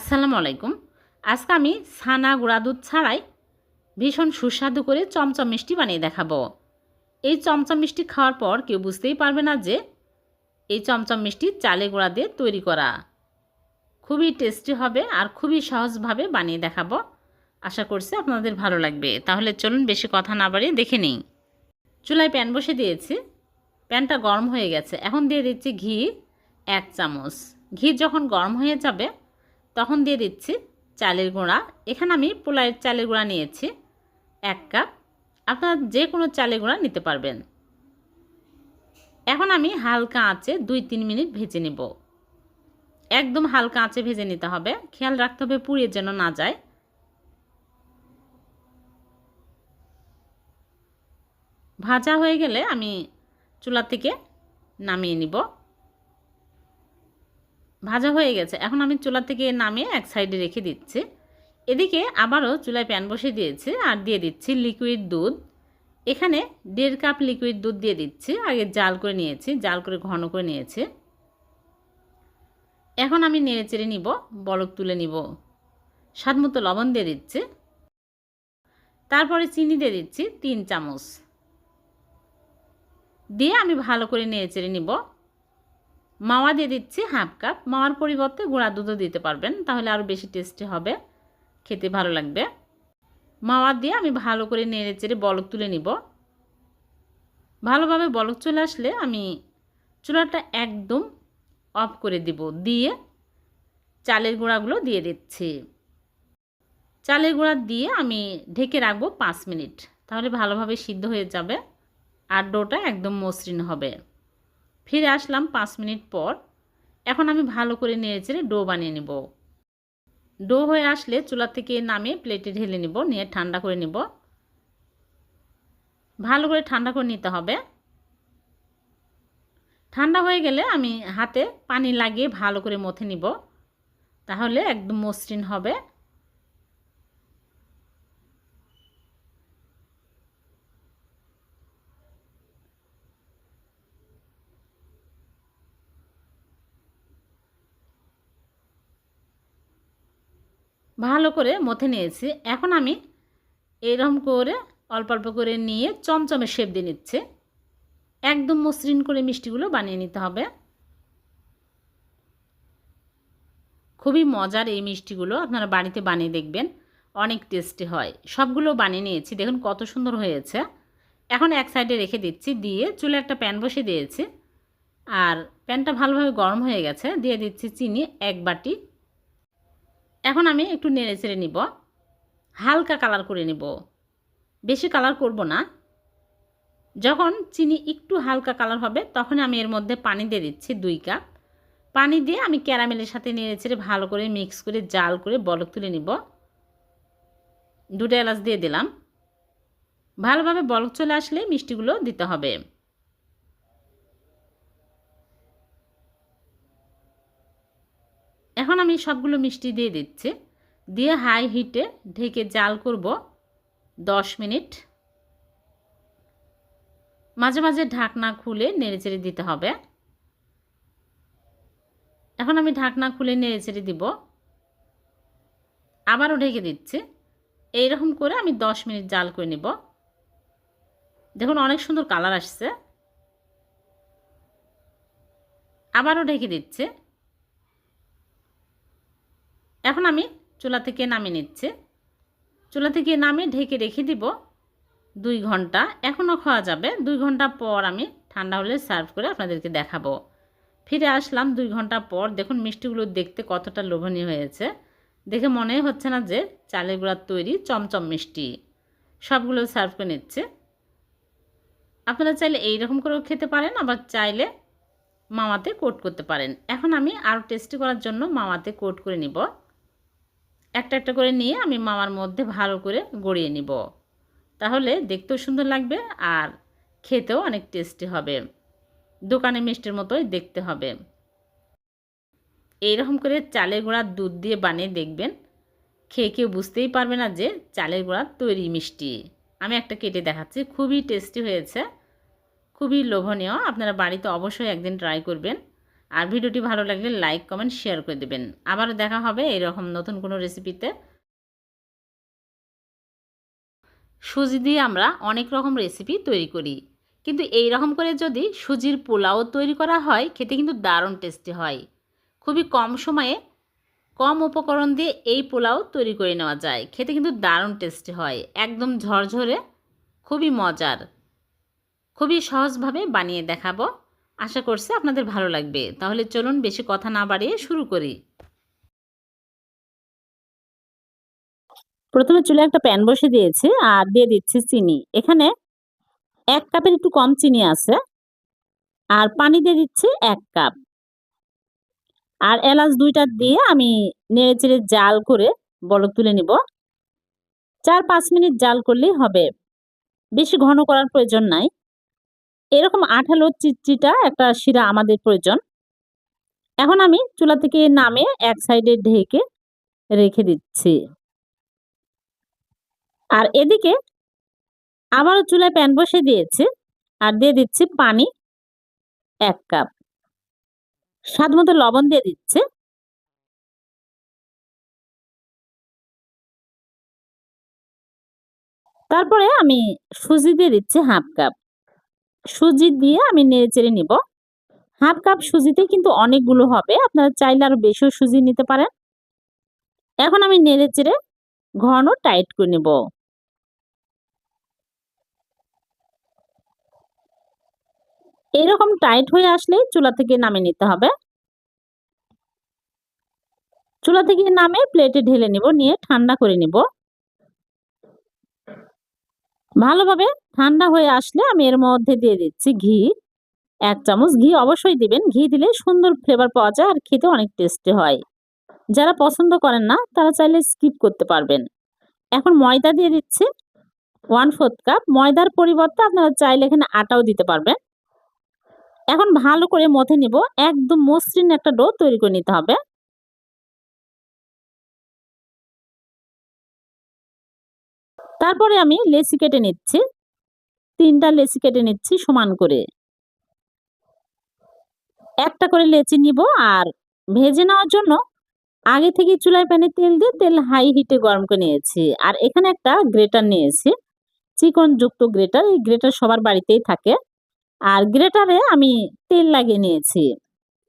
আসসালামু আলাইকুম। আজকে আমি ছানা গুঁড়া দুধ ছাড়াই ভীষণ সুস্বাদু করে চমচম মিষ্টি বানিয়ে দেখাবো। এই চমচম মিষ্টি খাওয়ার পর কেউ বুঝতেই পারবে না যে এই চমচম মিষ্টি চালে গুঁড়া দিয়ে তৈরি করা। খুবই টেস্টি হবে আর খুবই সহজভাবে বানিয়ে দেখাবো। আশা করছি আপনাদের ভালো লাগবে। তাহলে চলুন বেশি কথা না বাড়িয়ে দেখে নিই। চুলায় প্যান বসে দিয়েছি। প্যানটা গরম হয়ে গেছে। এখন দিয়ে দিচ্ছি ঘি এক চামচ। ঘি যখন গরম হয়ে যাবে তখন দিয়ে দিচ্ছি চালের গুঁড়া। এখানে আমি পোলাইয়ের চালের গুঁড়া নিয়েছি, এক কাপ। আপনারা যে কোনো চালের গুঁড়া নিতে পারবেন। এখন আমি হালকা আঁচে দুই তিন মিনিট ভেজে নেব। একদম হালকা আঁচে ভেজে নিতে হবে। খেয়াল রাখতে হবে পুড়িয়ে যেন না যায়। ভাজা হয়ে গেলে আমি চুলা থেকে নামিয়ে নিব। ভাজা হয়ে গেছে। এখন আমি চুলা থেকে নামিয়ে এক সাইডে রেখে দিচ্ছি। এদিকে আবারও চুলায় প্যান বসে দিয়েছি আর দিয়ে দিচ্ছি লিকুইড দুধ। এখানে দেড় কাপ লিকুইড দুধ দিয়ে দিচ্ছি। আগে জাল করে নিয়েছি, জাল করে ঘন করে নিয়েছি। এখন আমি নেড়ে চেড়ে নিব, বলক তুলে নিব। স্বাদ মতো লবণ দিয়ে দিচ্ছি। তারপরে চিনি দিয়ে দিচ্ছি তিন চামচ। দিয়ে আমি ভালো করে নেড়ে চেড়ে নিব। মাওয়া দিয়ে দিচ্ছি হাফ কাপ মাওয়ার পরিবর্তে গুঁড়া দুধও দিতে পারবেন, তাহলে আরও বেশি টেস্টি হবে। খেতে ভালো লাগবে। মাওয়া দিয়ে আমি ভালো করে নেড়ে চেড়ে বলক তুলে নিব। ভালোভাবে বলক চলে আসলে আমি চুলাটা একদম অফ করে দিব। দিয়ে চালের গুঁড়াগুলো দিয়ে দিচ্ছি। চালের গুঁড়া দিয়ে আমি ঢেকে রাখব পাঁচ মিনিট। তাহলে ভালোভাবে সিদ্ধ হয়ে যাবে আর ডোটা একদম মসৃণ হবে। ফিরে আসলাম পাঁচ মিনিট পর। এখন আমি ভালো করে নেড়ে চেড়ে ডো বানিয়ে নেব। ডো হয়ে আসলে চুলা থেকে নামিয়ে প্লেটে ঢেলে নিব, নিয়ে ঠান্ডা করে নিব। ভালো করে ঠান্ডা করে নিতে হবে। ঠান্ডা হয়ে গেলে আমি হাতে পানি লাগিয়ে ভালো করে মথে নিব। তাহলে একদম মসৃণ হবে। ভালো করে মথে নিয়েছি। এখন আমি এরকম করে অল্প অল্প করে নিয়ে চমচমে শেপ দিয়ে নিচ্ছে। একদম মসৃণ করে মিষ্টিগুলো বানিয়ে নিতে হবে। খুবই মজার এই মিষ্টিগুলো আপনারা বাড়িতে বানিয়ে দেখবেন। অনেক টেস্টি হয়। সবগুলো বানিয়ে নিয়েছি। দেখুন কত সুন্দর হয়েছে। এখন এক সাইডে রেখে দিচ্ছি। দিয়ে চুলে একটা প্যান বসে দিয়েছি। আর প্যানটা ভালোভাবে গরম হয়ে গেছে। দিয়ে দিচ্ছি চিনি এক বাটি। এখন আমি একটু নেড়ে চেড়ে নিব। হালকা কালার করে নিব। বেশি কালার করব না। যখন চিনি একটু হালকা কালার হবে, তখন আমি এর মধ্যে পানি দিয়ে দিচ্ছি দুই কাপ পানি দিয়ে আমি ক্যারামেলের সাথে নেড়ে চেড়ে ভালো করে মিক্স করে, জাল করে বলক তুলে নিব। দুটো এলাচ দিয়ে দিলাম। ভালোভাবে বলক চলে আসলে মিষ্টিগুলো দিতে হবে। এখন আমি সবগুলো মিষ্টি দিয়ে দিচ্ছি। দিয়ে হাই হিটে ঢেকে জাল করব দশ মিনিট। মাঝে মাঝে ঢাকনা খুলে নেড়েচেড়ে দিতে হবে। এখন আমি ঢাকনা খুলে নেড়ে নেড়েচেড়ে দিব। আবারও ঢেকে দিচ্ছি। এইরকম করে আমি দশ মিনিট জাল করে নিব। দেখুন অনেক সুন্দর কালার আসছে। আবারও ঢেকে দিচ্ছে। এখন আমি চুলা থেকে নামিয়ে নিচ্ছে। চুলা থেকে নামিয়ে ঢেকে রেখে দিব দুই ঘণ্টা। এখনও খাওয়া যাবে। দুই ঘণ্টা পর আমি ঠান্ডা হলে সার্ভ করে আপনাদেরকে দেখাবো। ফিরে আসলাম দুই ঘণ্টা পর। দেখুন, মিষ্টিগুলো দেখতে কতটা লোভনীয় হয়েছে। দেখে মনে হচ্ছে না যে চালের গুঁড়ার তৈরি চমচম মিষ্টি। সবগুলো সার্ভ করে নিচ্ছে। আপনারা চাইলে এইরকম করেও খেতে পারেন, আবার চাইলে মামাতে কোট করতে পারেন। এখন আমি আরও টেস্টি করার জন্য মামাতে কোট করে নিব। একটা একটা করে নিয়ে আমি মামার মধ্যে ভালো করে গড়িয়ে নিব। তাহলে দেখতেও সুন্দর লাগবে আর খেতেও অনেক টেস্টি হবে। দোকানে মিষ্টির মতোই দেখতে হবে। এইরকম করে চালের গুঁড়ার দুধ দিয়ে বানিয়ে দেখবেন। খেয়ে কেউ বুঝতেই পারবে না যে চালের গুঁড়ার তৈরি মিষ্টি। আমি একটা কেটে দেখাচ্ছি, খুবই টেস্টি হয়েছে। খুবই লোভনীয়, আপনারা বাড়িতে অবশ্যই একদিন ট্রাই করবেন। আর ভিডিওটি ভালো লাগলে লাইক, কমেন্ট, শেয়ার করে দেবেন। আবারও দেখা হবে এরকম নতুন কোনো রেসিপিতে সুজি দিয়ে আমরা অনেক রকম রেসিপি তৈরি করি। কিন্তু এই রকম করে যদি সুজির পোলাও তৈরি করা হয়, খেতে কিন্তু দারুণ টেস্টি হয়। খুবই কম সময়ে কম উপকরণ দিয়ে এই পোলাও তৈরি করে নেওয়া যায়। খেতে কিন্তু দারুণ টেস্টি হয়। একদম ঝরঝরে, খুবই মজার। খুবই সহজভাবে বানিয়ে দেখাবো। আশা করছি আপনাদের ভালো লাগবে। তাহলে চলুন বেশি কথা না বাড়িয়ে শুরু করি। প্রথমে চুলে একটা প্যান বসে দিয়েছি আর দিয়ে দিচ্ছি চিনি। এখানে এক কাপের একটু কম চিনি আছে আর পানি দিয়ে দিচ্ছি এক কাপ। আর এলাচ দুইটা দিয়ে আমি নেড়ে চেড়ে জাল করে বলক তুলে নিব। চার পাঁচ মিনিট জাল করলেই হবে। বেশি ঘন করার প্রয়োজন নাই। এরকম আঠালো চিটচিটা একটা শিরা আমাদের প্রয়োজন। এখন আমি চুলা থেকে নামে এক সাইডে ঢেকে রেখে দিচ্ছি। আর এদিকে আবারও চুলায় প্যান বসে দিয়েছি আর দিয়ে দিচ্ছি পানি এক কাপ। স্বাদ মতো লবণ দিয়ে দিচ্ছে। তারপরে আমি সুজি দিয়ে দিচ্ছি হাফ কাপ। সুজি দিয়ে আমি নেড়ে চেড়ে নিব। হাফ কাপ সুজিতে কিন্তু অনেকগুলো হবে, আপনারা চাইলে আরও বেশিও সুজি নিতে পারেন। এখন আমি নেড়ে চেড়ে ঘন টাইট করে নেব। এরকম টাইট হয়ে আসলে চুলা থেকে নামিয়ে নিতে হবে। চুলা থেকে নামে প্লেটে ঢেলে নিব, নিয়ে ঠান্ডা করে নিব। ভালোভাবে ঠান্ডা হয়ে আসলে আমি এর মধ্যে দিয়ে দিচ্ছি ঘি। এক চামচ ঘি অবশ্যই দিবেন। ঘি দিলে সুন্দর ফ্লেভার পাওয়া যায় আর খেতে অনেক টেস্টি হয়। যারা পছন্দ করেন না, তারা চাইলে স্কিপ করতে পারবেন। এখন ময়দা দিয়ে দিচ্ছি। ওয়ান ফোর্থ কাপ ময়দার পরিবর্তে আপনারা চাইলে এখানে আটাও দিতে পারবেন। এখন ভালো করে মথে নিব। একদম মসৃণ একটা ডো তৈরি করে নিতে হবে। তারপরে আমি লেসি কেটে নিচ্ছি। তিনটা লেসি কেটে নিচ্ছি সমান করে। একটা করে লেচি নিব আর ভেজে নেওয়ার জন্য আগে থেকে চুলায় প্যানে তেল দিয়ে তেল হাই হিটে গরম করে নিয়েছি। আর এখানে একটা গ্রেটার নিয়েছি। চিকন যুক্ত গ্রেটার, এই গ্রেটার সবার বাড়িতেই থাকে। আর গ্রেটারে আমি তেল লাগিয়ে নিয়েছি।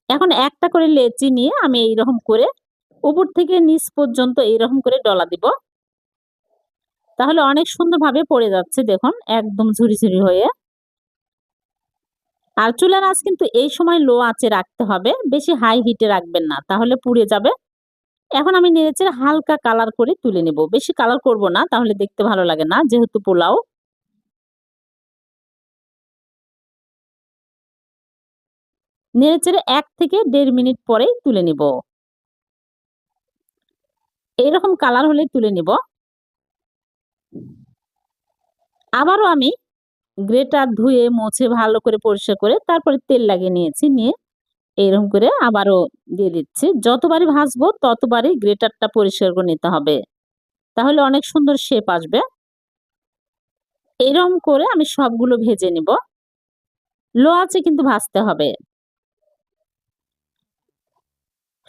এখন একটা করে লেচি নিয়ে আমি এইরকম করে উপর থেকে নিচ পর্যন্ত এইরকম করে ডলা দিব। তাহলে অনেক সুন্দরভাবে পড়ে যাচ্ছে, দেখুন, একদম ঝুরি ঝুরি হয়ে। আর চুলার আঁচ কিন্তু এই সময় লো আঁচে রাখতে হবে, বেশি হাই হিটে রাখবেন না, তাহলে পুড়ে যাবে। এখন আমি নেড়েচে হালকা কালার করে তুলে নেব, বেশি কালার করব না, তাহলে দেখতে ভালো লাগে না, যেহেতু পোলাও। নেড়েচেড়ে এক থেকে দেড় মিনিট পরেই তুলে নিব। এরকম কালার হলে তুলে নিব। আবারও আমি গ্রেটার ধুয়ে, মুছে, ভালো করে পরিষ্কার করে তারপরে তেল লাগিয়ে নিয়েছি, নিয়ে এরকম করে আবারও দিয়ে দিচ্ছি। যতবারই ভাজবো ততবারই গ্রেটারটা পরিষ্কার করে নিতে হবে। তাহলে অনেক সুন্দর শেপ আসবে। এরকম করে আমি সবগুলো ভেজে নিব। লো আছে কিন্তু ভাজতে হবে।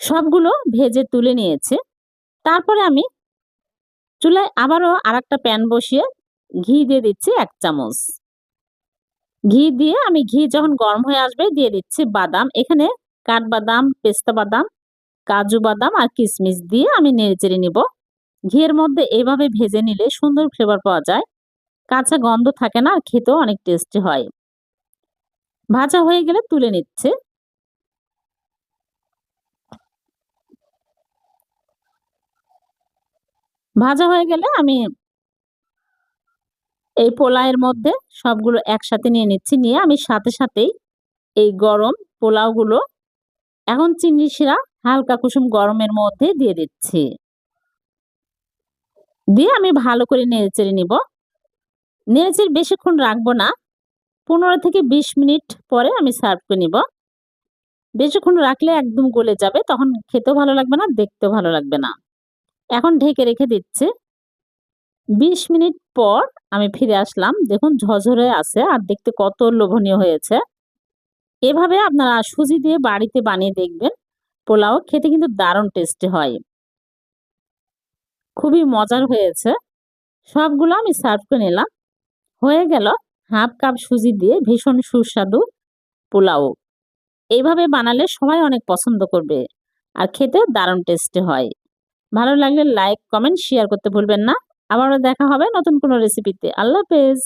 সবগুলো ভেজে তুলে নিয়েছে। তারপরে আমি চুলায় আবারও আর একটা প্যান বসিয়ে ঘি দিয়ে দিচ্ছি এক চামচ। ঘি দিয়ে আমি ঘি যখন গরম হয়ে আসবে দিয়ে দিচ্ছি বাদাম। এখানে কাঠবাদাম, পেস্তা বাদাম, কাজু বাদাম আর কিশমিশ দিয়ে আমি নেড়ে চেড়ে নিব। ঘিয়ের মধ্যে এভাবে ভেজে নিলে সুন্দর ফ্লেভার পাওয়া যায়। কাঁচা গন্ধ থাকে না আর খেতেও অনেক টেস্টি হয়। ভাজা হয়ে গেলে তুলে নিচ্ছে। ভাজা হয়ে গেলে আমি এই পোলাওয়ের মধ্যে সবগুলো একসাথে নিয়ে নিচ্ছি। নিয়ে আমি সাথে সাথেই এই গরম পোলাওগুলো, এখন চিনি শিরা হালকা কুসুম গরমের মধ্যে দিয়ে দিচ্ছি। দিয়ে আমি ভালো করে নেড়েচেড়ে নিব। নেড়েচেড়ে বেশিক্ষণ রাখব না। পনেরো থেকে বিশ মিনিট পরে আমি সার্ভ করে নিব। বেশিক্ষণ রাখলে একদম গলে যাবে, তখন খেতেও ভালো লাগবে না, দেখতেও ভালো লাগবে না। এখন ঢেকে রেখে দিচ্ছে। বিশ মিনিট পর আমি ফিরে আসলাম। দেখুন, ঝরঝরে আছে আর দেখতে কত লোভনীয় হয়েছে। এভাবে আপনারা সুজি দিয়ে বাড়িতে বানিয়ে দেখবেন। পোলাও খেতে কিন্তু দারুণ টেস্টি হয়। খুবই মজার হয়েছে। সবগুলো আমি সার্ভ করে নিলাম। হয়ে গেল হাফ কাপ সুজি দিয়ে ভীষণ সুস্বাদু পোলাও। এইভাবে বানালে সবাই অনেক পছন্দ করবে আর খেতে দারুণ টেস্টি হয়। ভালো লাগলে লাইক কমেন্ট শেয়ার করতে ভুলবেন না। আবারও দেখা হবে নতুন কোনো রেসিপিতে আল্লাহ হাফেজ।